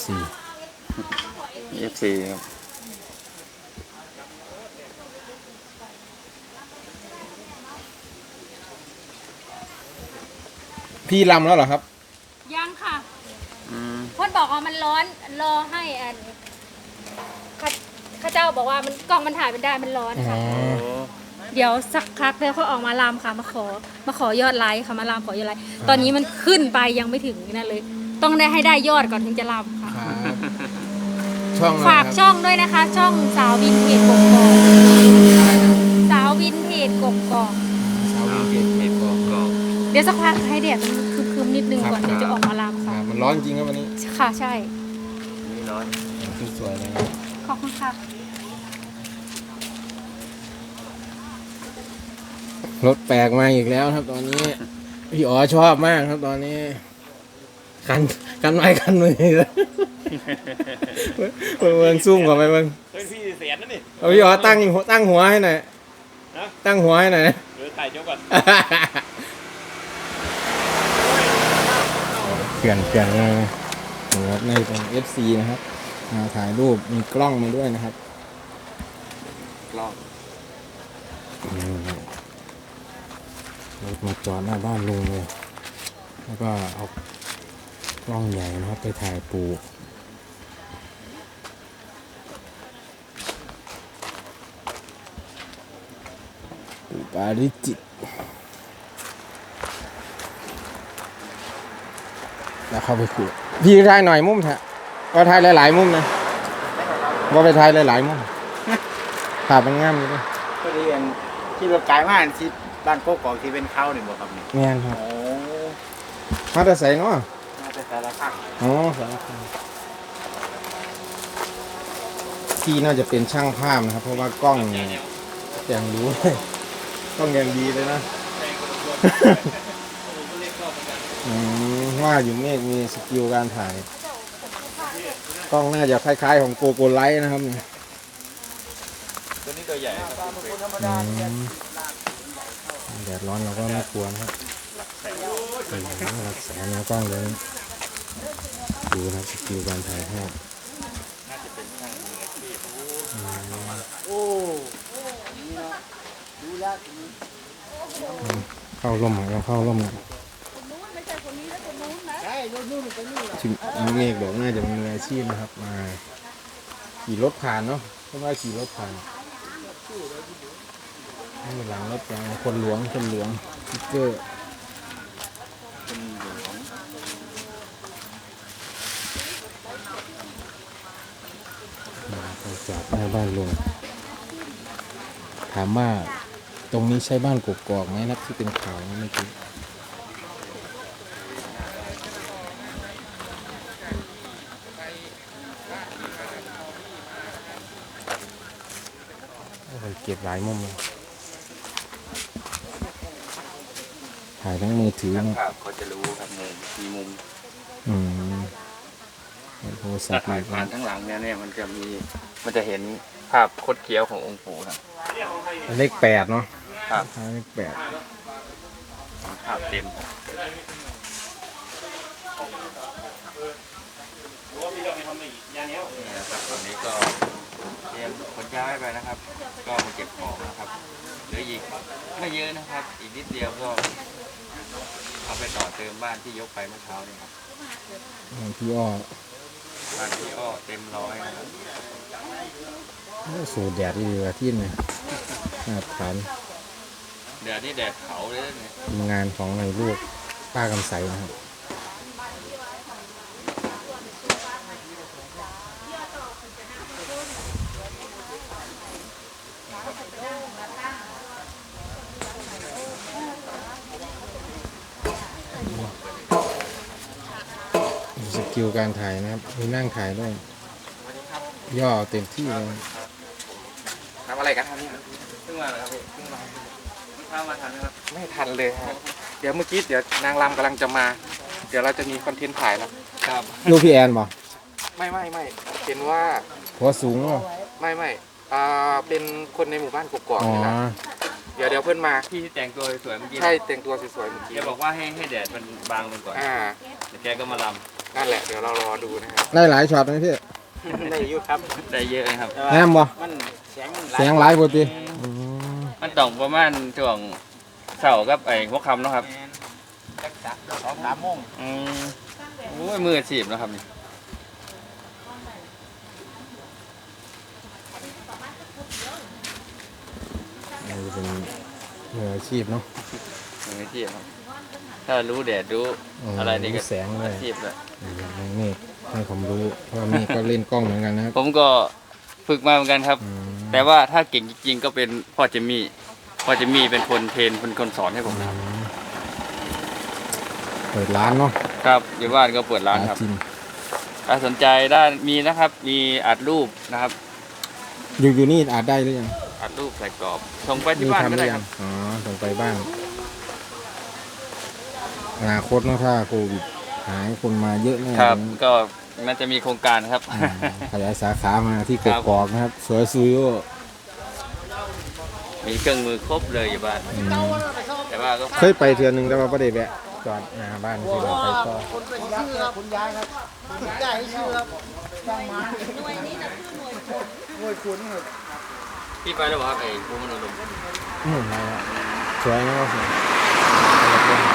FC FC ครับพี่ลำแล้วเหรอครับ ยังค่ะอืมเพ่นบอกว่ามันร้อนรอให้อันข้าข้าเจ้าบอกว่ามันกล้องมันถ่ายไม่ได้มันร้อนอ๋อค่ะ โอ้เดี๋ยวสักพักเดี๋ยวเขาออกมาลามค่ะมาขอ มาขอยอดไลค์ค่ะมาลามขอยอดไลค์ตอนนี้มันขึ้นไปยังไม่ถึงนั่นเลย ต้องได้ให้ได้ยอดก่อนถึงจะลามค่ะ ครับช่องอะไรฝากครับช่องด้วยนะคะ ช่องสาววินเทจกกอกสาววินเทจกกอกสาววินเทจเห็ดบอกกอกเดี๋ยวสักพักให้แดดมันคึมๆนิดนึงก่อนครับเดี๋ยวจะออกมาลามคค่ะรับมันร้อนจริงครับวันนี้ค่ะใช่นี่ร้อนสวยๆเลยขอบคุณค่ะรถแปลกมาอีกแล้วครับตอนนี้ พี่อ๋อชอบมากครับตอนนี้ คันคันไม้คันมือเลยเมืองซุ่มก่อนไปเมืองเฮ้ยพี่เสียนนั่นนี่เอาพี่อ๋อตั้งตั้งหัวให้หน่อยนะตั้งหัวให้หน่อยนะเดี๋ยวถ่ายเจ้าก่อนเปลี่ยนเปลี่ยนเลยนี่ครับในเป็น FC นะครับมาถ่ายรูปมีกล้องมาด้วยนะครับ กล้องอืมรถมาจอดหน้าบ้านลุงเลย แล้วก็เอา กล้องใหญ่นะครับไปถ่ายปูปูปาริจิตแล้วเข้าไปคุยพี่ถ่ายหน่อยมุมเถอะว่าถ่ายหลายๆมุมนะว่าไปถ่ายหลายๆมุมภาพมันงามอยู่ด้วยก็เรียนที่รถกายมาอันที่บ้านโกกอกที่เป็นเข้านี่บ่ครับนี่แม่นครับโอ้มาแต่ใส่เนาะน่าจะ แต่ละข้างอ๋อสารคามพี่น่าจะเป็นช่างภาพนะครับ เพราะว่ากล้องเนี่ยอย่างรู้กล้องอย่างดีเลยนะ อืมว่าอยู่เมฆมีสกิลการถ่าย กล้องน่าจะคล้ายๆของโกโกไลท์นะครับเนี่ยตัวนี้ตัวใหญ่ครับอืมแดดร้อนเราก็ไม่กลัวนะครับอืมรักษาแนวกล้องเลย ดูนะครับสกิลการถ่ายภาพโอ้นี่เนาะดูแล้วเข้าร่มอะเราเข้าร่มอะใช่รถนู่นไปนี่แหละชิมเมฆบอกน่าจะมีมืออาชีพนะครับ มาขี่รถผ่านเนาะเพราะว่าขี่รถผ่านนี่หลังรถยังคนหลวงคนหลวงสติ๊กเกอร์ มาไปจอดหน้าบ้านลุงถามว่าตรงนี้ใช่บ้านกกอกไหมนับที่เป็นข่าวนะเมื่อกี้โอ้ยเก็บหลายมุมเลยถ่ายทั้งมือถือช่างนะภาพเขาจะรู้ครับมุมมีมุม อืม โทรศัถ้าพท์ถ่ายอีกผ่านทั้งหลังเนี่ยเนี่ยมันจะมีมันจะเห็นภาพคดเคี้ยวขององค์ปู่ครับเลขแปดเนาะครับเลขแปดภาพเต็มนี่นะครับตอนนี้ก็เตรียมขนย้ายไปนะครับ ก็มาเก็บของนะครับเหลืออีกไม่เยอะนะครับ อีกนิดเดียวก็เอาไปต่อเติมบ้านที่ยกไปเมื่อเช้านี่ครับพี่อ้อ บ้านที่อ้อเต็มร้อยนะครับโอ้สูดแดดดีกว่าที่เนี่ยมาตรฐานเดี๋ยวนี้แดดเผาเลยนะเนี่ยทีมงานของในลูกป้ากำใสนะครับ กิลการถ่ายนะครับมีนั่งถ่ายด้วยย่อเต็มที่เลยทำอะไรกันครับนี่เพิ่งมาเหรอครับพี่เพิ่งมาข้ามาทันไหมครับไม่ทันเลยฮะเดี๋ยวเมื่อกี้เดี๋ยวนางรำกำลังจะมา เดี๋ยวเราจะมีคอนเทนต์ถ่ายแล้วครับลูกพี่แอนบอกไม่ไม่ไม่เห็นว่าหัวสูงอไม่ไม่อ่าเป็นคนในหมู่บ้านกกอกนี่นะเดี๋ยวเดี๋ยวเพื่อนมาพี่ที่แต่งตัวสวยๆเมื่อกี้ใช่แต่งตัวสวยๆเมื่อกี้แกบอกว่าให้ให้แดดมันบางลงก่อนอ่าเดี๋ยวแกก็มาลำ นั่นแหละ เดี๋ยวเรารอดูนะครับ ได้หลายช็อตไหมพี่ได้เยอะครับได้เยอะครับแอมบ่มันเสียงมันเสียงหลายปกติอืมมันต้องประมาณช่วงเสาร์กับไอ้หัวค่ำเนาะครับสองสามโมงอืมโอ้ยมืออาชีพเนาะครับนี่นี่เป็นมืออาชีพเนาะมืออาชีพครับ ถ้ารู้แดดรู้อะไรนี่ก็แสงเลยอาชีพเลยนี่เมฆให้ผมรู้เพราะว่าเมฆก็เล่นกล้องเหมือนกันนะครับ ผมก็ฝึกมาเหมือนกันครับอืมแต่ว่าถ้าเก่งจริงๆก็เป็นพ่อเจมี่พ่อเจมี่เป็นคนเทรนเป็นคนสอนให้ผมนะครับอืมเปิดร้านเนาะครับอยู่บ้านก็เปิดร้านครับจิมถ้าสนใจได้มีนะครับ มีอัดรูปนะครับ อยู่อยู่นี่อาจได้หรือยังอัดรูปใส่กรอบส่งไปที่บ้านทำหก็รืได้อคยัรับงอ๋อส่งไปบ้าน อนาคตเนาะถ้าโควิดหายคนมาเยอะแน่ครับเลยก็มันจะมีโครงการครับอืมขยายสาขามาที่กครับกอกนะครับ สวยซุยโอมีเครื่องมือครบเลยอยู่บ้านอืมแต่ว่าก็เคยไปเทือนึงแต่ว่าประเดี๋ยวแวะจอดหน้าบ้านที่เราไปก็คุณยายครับคุณยายให้ชื่อครับช่างมาหน่วยคุณครับพี่ไปแล้วเหรอครับไอ้ภูมิมโนลมอืมอะไรอะสวยนะครับสวย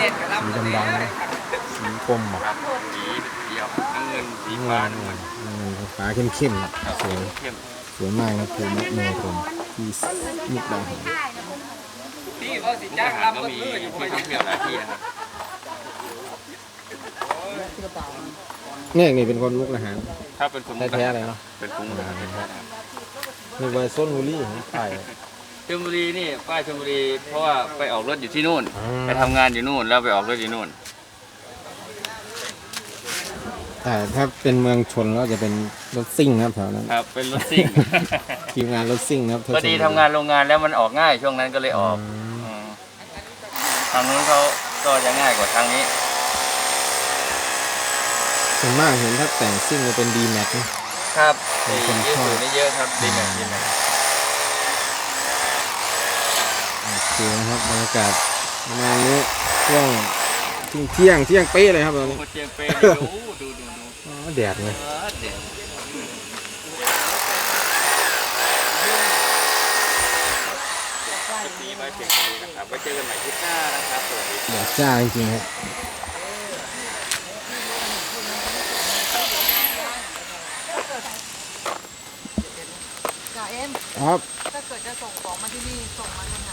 เด็ดกระลำสีดำๆนะสีกลมอะครับสีเดียวน้ำเงินสีสีฟ้าฟ้าน้ำเงินฟ้าเข้มๆอะครับสวยเข้มสวยมากนะภูมิโนรมที่มุกดาหารพี่เขาสิจ้างทหารลำก็ก็มีคืออยู่ที่ท่องเที่ยวหลายที่นะครับเนี่ยนี่เป็นคนมุกดาหารถ้าเป็นคนมุกดาแท้ๆหารเลยเนาะเป็นคนมุกดาหารแท้ๆนะครับ นี่ไวส้นบุรีของไทย ชลบุรีนี่ป้ายชลบุรีเพราะว่าไปออกรถอยู่ที่นู่นอ่าไปทำงานอยู่นู่นแล้วไปออกรถอยู่นู่น แต่ถ้าเป็นเมืองชนแล้วจะเป็นรถซิ่งนะครับแถวนั้นครับ เป็นรถซิ่ง ทีมงานรถซิ่งนะครับพอดีทำงานโรงงานแล้วมันออกง่ายช่วงนั้นก็เลยออกมอืมทางนู้นเขาก็จะง่ายกว่าทางนี้ ส่วนมากเห็นถ้าแต่งซิ่งจะเป็นดีแม็กซ์ครับเป็นดีคนยืดชอบสูนี่เยอะครับดีแบบดีแบบ โอ เคนะครับบรรยากาศประมาณนี้ช่วงเที่ยงเที่ยงเป๊ะเลยครับตอนนี้โคเจียงเปย์นี่ดูดูดูดูอ๋อแดดเลยเออเด็ดคลิปนี้ไว้เพียงเท่านี้นะครับไว้เจอกันใหม่คลิปหน้านะครับสวัสดีแดดจ้าจริงๆครับจ่าเอ็มครับถ้าเกิดจะส่งของมาที่นี่ส่งมาทางไหน